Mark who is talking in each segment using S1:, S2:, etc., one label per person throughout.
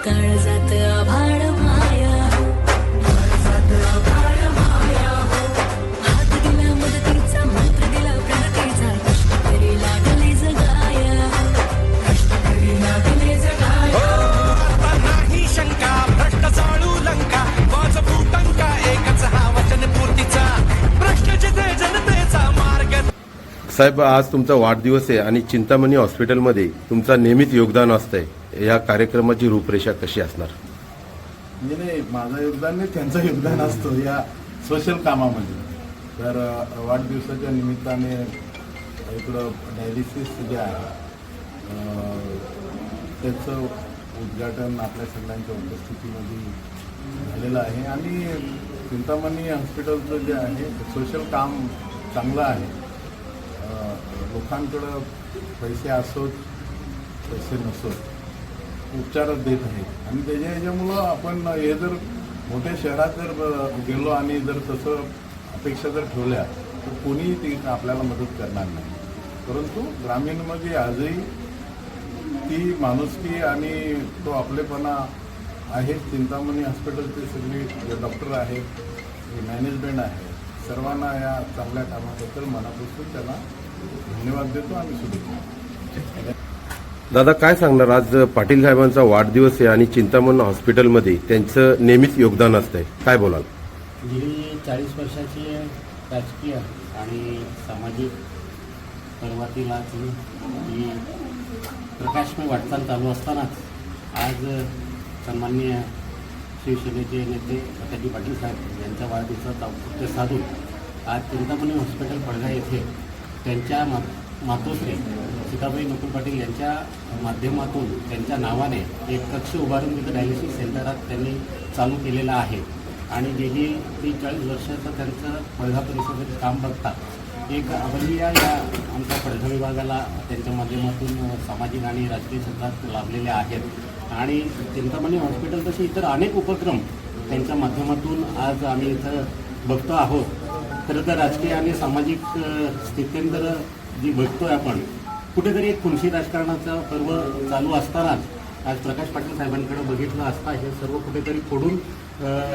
S1: जा
S2: साहेब आज तुमचा वाढदिवस आहे आणि चिंतामणी हॉस्पिटलमध्ये तुमचा नियमित योगदान असतंय. या कार्यक्रमाची रूपरेषा कशी असणार?
S3: म्हणजे नाही माझं योगदान नाही त्यांचं योगदान असतं या सोशल कामामध्ये. तर वाढदिवसाच्या निमित्ताने इकडं डायलिसिस जे आहे त्याचं उद्घाटन आपल्या सगळ्यांच्या उपस्थितीमध्ये झालेलं आहे. आणि चिंतामणी हॉस्पिटलचं जे आहे सोशल काम चांगलं आहे. लोकांकडं पैसे असोत पैसे नसोत उपचारच देत आहेत. आणि त्याच्या ह्याच्यामुळं आपण हे जर मोठ्या शहरात जर गेलो आणि जर तसं अपेक्षा जर ठेवल्या तर कोणीही ती आपल्याला मदत करणार नाही. परंतु ग्रामीणमध्ये म्हणजे आजही ती माणुसकी आणि तो आपलेपणा आहे. चिंतामणी हॉस्पिटलचे सगळे डॉक्टर आहेत मॅनेजमेंट आहे सर्वांना या चांगल्या कामाबद्दल मनापासून त्यांना धन्यवाद देतो आणि शुभेच्छा
S2: दादा काय सांगणार? आज पाटील साहेबांचा वाढदिवस आहे आणि चिंतामण हॉस्पिटलमध्ये त्यांचं नेहमीच योगदान असतंय. काय बोलाल?
S4: गेली चाळीस वर्षाची राजकीय आणि सामाजिक पर्वातील आज ही प्रकाशमय वाटचाल चालू असतानाच आज सन्माननीय शिवसेनेचे नेते प्रकाशजी पाटील साहेब यांच्या वाढदिवसाचा औचित्य साधून आज चिंतामणी हॉस्पिटल पडगा येथे त्यांच्या मा मातोश्री सीताबाई नकुल पाटील यांच्या माध्यमातून त्यांच्या नावाने एक कक्ष उभारून तिथं डायलिसिस सेंटरात त्यांनी चालू केलेलं आहे. आणि गेली ती चाळीस वर्षाचं त्यांचं पडघा परिसरातील काम बघतात एक अवलिया या आमच्या पडघा विभागाला त्यांच्या माध्यमातून सामाजिक आणि राजकीय क्षेत्रात लाभलेल्या आहेत. आणि चिंतामणी हॉस्पिटल तसे इतर अनेक उपक्रम त्यांच्या माध्यमातून आज आम्ही इथं बघतो आहोत. खरं तर राजकीय आणि सामाजिक स्थित्यंतर जी बघतोय आपण कुठेतरी एक खुनशी राजकारणाचं पर्व चालू असतानाच आज प्रकाश पाटील साहेबांकडे बघितलं असता हे सर्व कुठेतरी फोडून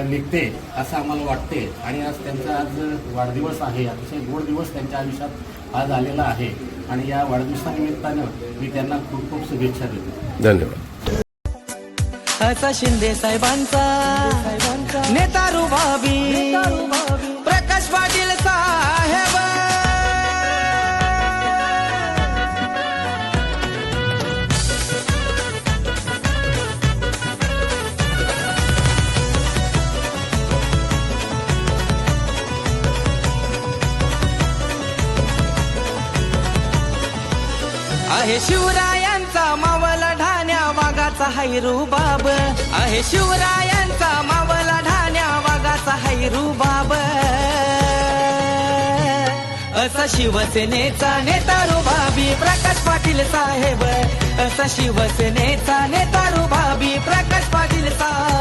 S4: निघते असं आम्हाला वाटते. आणि आज त्यांचा आज वाढदिवस आहे अतिशय गोड दिवस त्यांच्या आयुष्यात आज आलेला आहे. आणि या वाढदिवसानिमित्तानं मी त्यांना खूप खूप शुभेच्छा देतो.
S2: धन्यवाद.
S5: असा शिंदे साहेबांचा. नेता रुबाबी प्रकाश पाटील साहेब. आहे ढाण्या वाघाचा हैरू बाब. आहे शिवरायांचा मावला ढाण्या वाघाचा हैरू बाब. असा शिवसेनेचा नेता रुबाबी प्रकाश पाटील साहेब. असा शिवसेनेचा नेता रुबाबी प्रकाश पाटील साहेब.